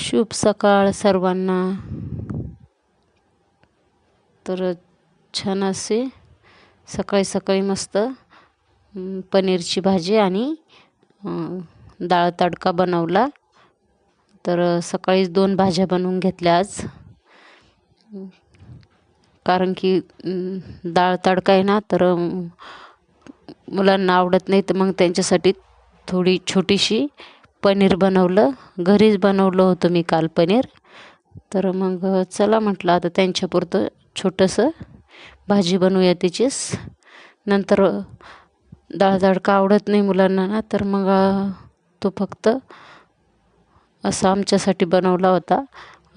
शुभ सकाळ सर्वांना. तर छान असे सकाळी सकाळी मस्त पनीरची भाजी आणि डाळ तडका बनवला. तर सकाळीच दोन भाज्या बनवून घेतल्या आज. कारण की डाळ तडका आहे ना तर मुलांना आवडत नाही तर मग त्यांच्यासाठी थोडी छोटीशी पनीर बनवलं. घरीच बनवलं होतं मी काल पनीर. तर मग चला म्हटलं आता त्यांच्यापुरतं छोटंसं भाजी बनवूया तिचीच नंतर डाळ का आवडत नाही मुलांना ना तर मग तो फक्त असा आमच्यासाठी बनवला होता.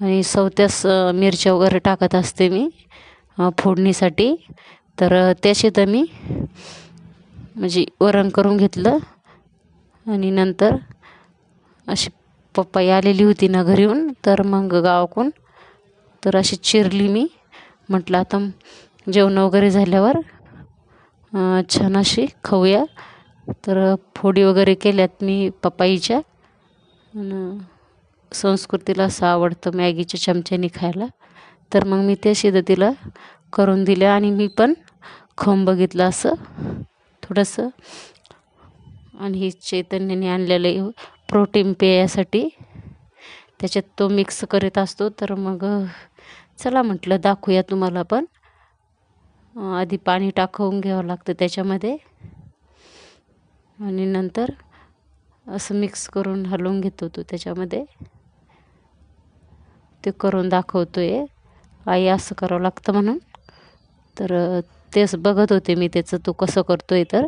आणि सवत्यास मिरच्या वगैरे टाकत असते मी फोडणीसाठी. तर त्याशी तर मी म्हणजे वरण करून घेतलं. आणि नंतर अशी पप्पाई आलेली होती ना घरी येऊन तर मग गावाकडून तर अशी चिरली मी. म्हटलं आता जेवण वगैरे झाल्यावर छान अशी खाऊया. तर फोडी वगैरे केल्यात मी पपाईच्या संस्कृतीला असं आवडतं मॅगीच्या चमच्याने खायला. तर मग मी त्या शिदतीला करून दिल्या आणि मी पण खाऊन बघितलं असं थोडंसं. आणि हे चैतन्याने आणलेलं प्रोटीन पेयासाठी. त्याच्यात तो मिक्स करीत असतो तर मग चला म्हटलं दाखवूया तुम्हाला पण. आधी पाणी टाकवून घ्यावं लागतं त्याच्यामध्ये. आणि नंतर असं मिक्स करून हलवून घेतो तो त्याच्यामध्ये. ते करून दाखवतो आहे आई असं करावं लागतं म्हणून. तर तेच बघत होते मी त्याचं तो कसं करतो आहे तर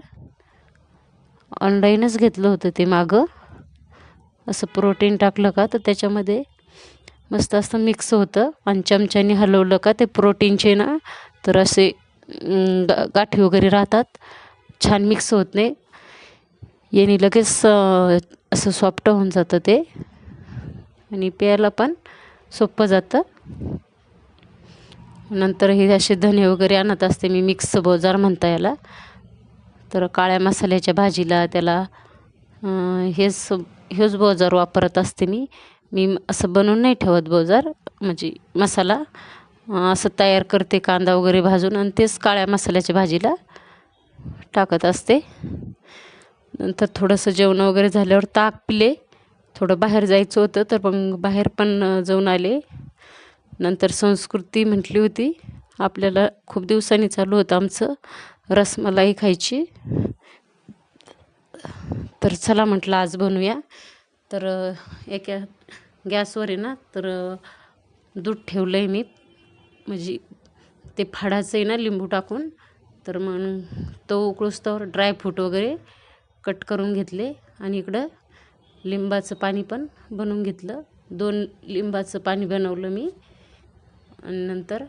ऑनलाईनच घेतलं होतं ते मागं. असं प्रोटीन टाकलं का तर त्याच्यामध्ये मस्त असं मिक्स होतं. आणि चमच्याने हलवलं का ते प्रोटीनचे ना तर असे गा गाठी वगैरे राहतात. छान मिक्स होत नाही. याने लगेच असं सॉफ्ट होऊन जातं ते. आणि प्यायला पण सोपं जातं. नंतर हे असे धने वगैरे आणत असते मी मिक्स बोजार म्हणता याला. तर काळ्या मसाल्याच्या भाजीला त्याला हेच ह्योच बोजार वापरत असते मी. मी असं बनवून नाही ठेवत बोजार म्हणजे मसाला असं तयार करते कांदा वगैरे भाजून आणि तेच काळ्या मसाल्याच्या भाजीला टाकत असते. नंतर थोडंसं जेवण वगैरे झाल्यावर ताक पिले. थोडं बाहेर जायचं होतं तर मग बाहेर पण जाऊन आले. नंतर संस्कृती म्हटली होती. आपल्याला खूप दिवसांनी चालू होतं आमचं रसमलाई खायची. तर चला म्हटलं आज बनवूया. तर एका गॅसवर आहे ना तर दूध ठेवलं आहे मी. म्हणजे ते फाडाचं आहे ना लिंबू टाकून. तर मग तो उकळूस्तवर ड्रायफ्रूट वगैरे कट करून घेतले. आणि इकडं लिंबाचं पाणी पण बनवून घेतलं. दोन लिंबाचं पाणी बनवलं मी. आणि नंतर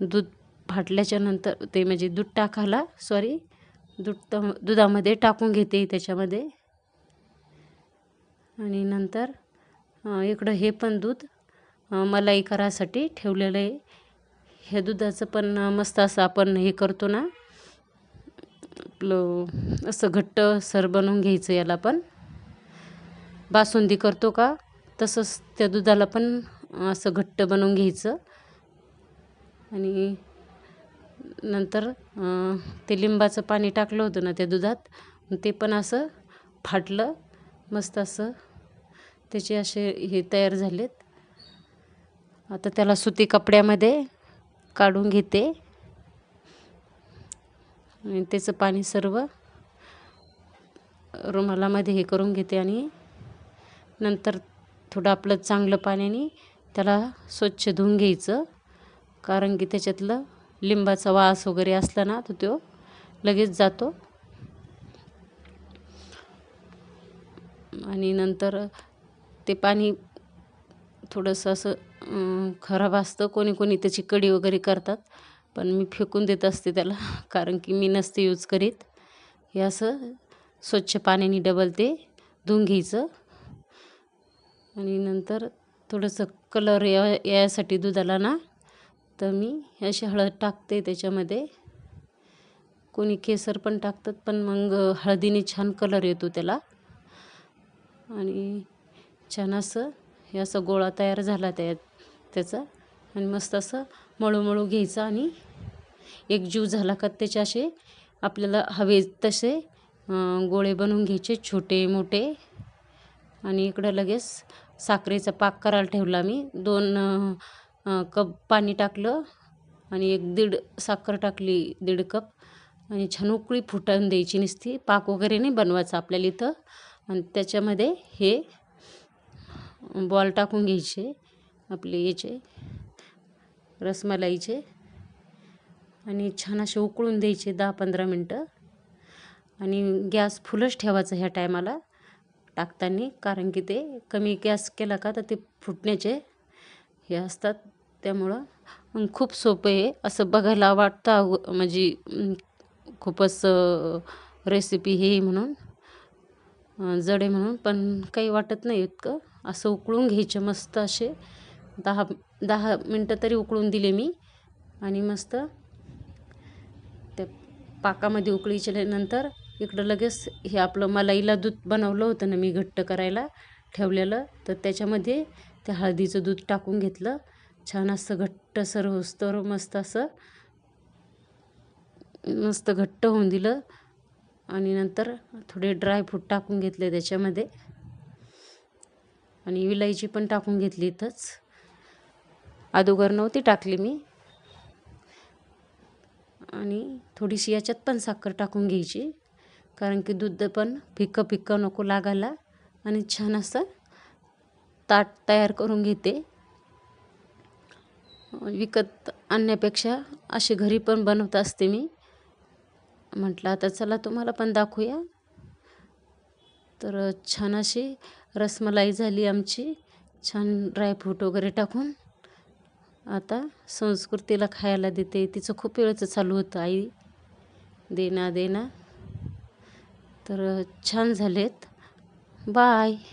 दूध फाटल्याच्या नंतर ते म्हणजे दूध टाकायला सॉरी दूध दुधामध्ये टाकून घेते त्याच्यामध्ये. आणि नंतर इकडं हे पण दूध मलाई करायसाठी ठेवलेलं आहे. हे दुधाचं पण मस्त असं आपण हे करतो ना आपलं असं घट्ट सर बनवून घ्यायचं याला पण. बासुंदी करतो का तसंच त्या दुधाला पण असं घट्ट बनवून घ्यायचं. आणि नंतर ते लिंबाचं पाणी टाकलं होतं ना त्या दुधात ते पण असं फाटलं मस्त असं त्याचे असे हे तयार झालेत. आता त्याला सुती कपड्यामध्ये काढून घेते. आणि त्याचं पाणी सर्व रुमालामध्ये हे करून घेते आणि नंतर थोडं आपलं चांगलं पाण्याने त्याला स्वच्छ धुवून घ्यायचं कारण की त्याच्यातलं लिंबाचा वास वगैरे असला ना तर तो लगेच जातो. आणि नंतर ते पाणी थोडंसं असं खराब असतं. कोणी कोणी त्याची कढी वगैरे करतात पण मी फेकून देत असते त्याला कारण की मी नसते यूज करीत. हे असं स्वच्छ पाण्याने डबल ते धुवून घ्यायचं. आणि नंतर थोडंसं कलर या यासाठी दुधाला ना तर मी. अशी हळद टाकते त्याच्यामध्ये. कोणी केसर पण टाकतात पण मग हळदीने छान कलर येतो त्याला. आणि छान असं हे असं गोळा तयार झाला त्या त्याचा. आणि मस्त असं मळूमळू घ्यायचं आणि एक जीव झाला का त्याचे असे आपल्याला हवे तसे गोळे बनवून घ्यायचे छोटे मोठे. आणि इकडं लगेच साखरेचा पाक करायला ठेवला मी. दोन कप पाणी टाकलं आणि एक दीड साखर टाकली दीड कप. आणि छान उकळी फुटावून द्यायची नुसती. पाक वगैरे नाही बनवायचा आपल्याला इथं. आणि त्याच्यामध्ये हे बॉल टाकून घ्यायचे आपले याचे रसमलाईचे. आणि छान असे उकळून द्यायचे दहा पंधरा मिनटं. आणि गॅस फुलच ठेवायचा ह्या टायमाला टाकताना कारण की ते कमी गॅस केला का तर ते फुटण्याचे हे असतात. त्यामुळं खूप सोपं आहे. असं बघायला वाटतं अगो- म्हणजे खूपच रेसिपी हे म्हणून जडे जड आहे म्हणून पण काही वाटत नाही इतकं. असं उकळून घ्यायचे मस्त असे. दहा दहा मिनटं तरी उकळून दिले मी. आणि मस्त त्या पाकामध्ये उकळीच्या नंतर इकडं लगेच हे आपलं मलाईला दूध बनवलं होतं ना मी घट्ट करायला ठेवलेलं. तर त्याच्यामध्ये त्या हळदीचं दूध टाकून घेतलं. छान असं घट्ट सर होस्तोवर मस्त असं मस्त घट्ट होऊन दिलं. आणि नंतर थोडे ड्रायफ्रूट टाकून घेतले त्याच्यामध्ये. आणि विलायची पण टाकून घेतली इथंच. अदोगर नव्हती टाकली मी. आणि थोडीशी याच्यात पण साखर टाकून घ्यायची. कारण की दूध पण फिक्कं फिक्कं नको लागायला. आणि छान असं ताट तयार करून घेते. विकत आणण्यापेक्षा असे घरी पण बनवत असते मी. म्हटलं आता चला तुम्हाला पण दाखवूया. तर छान अशी रसमलाई झाली आमची. छान ड्रायफ्रूट वगैरे टाकून आता संस्कृतीला खायला देते. तिचं खूप वेळचं चालू होतं आई. देना देना. तर छान झालेत. बाय.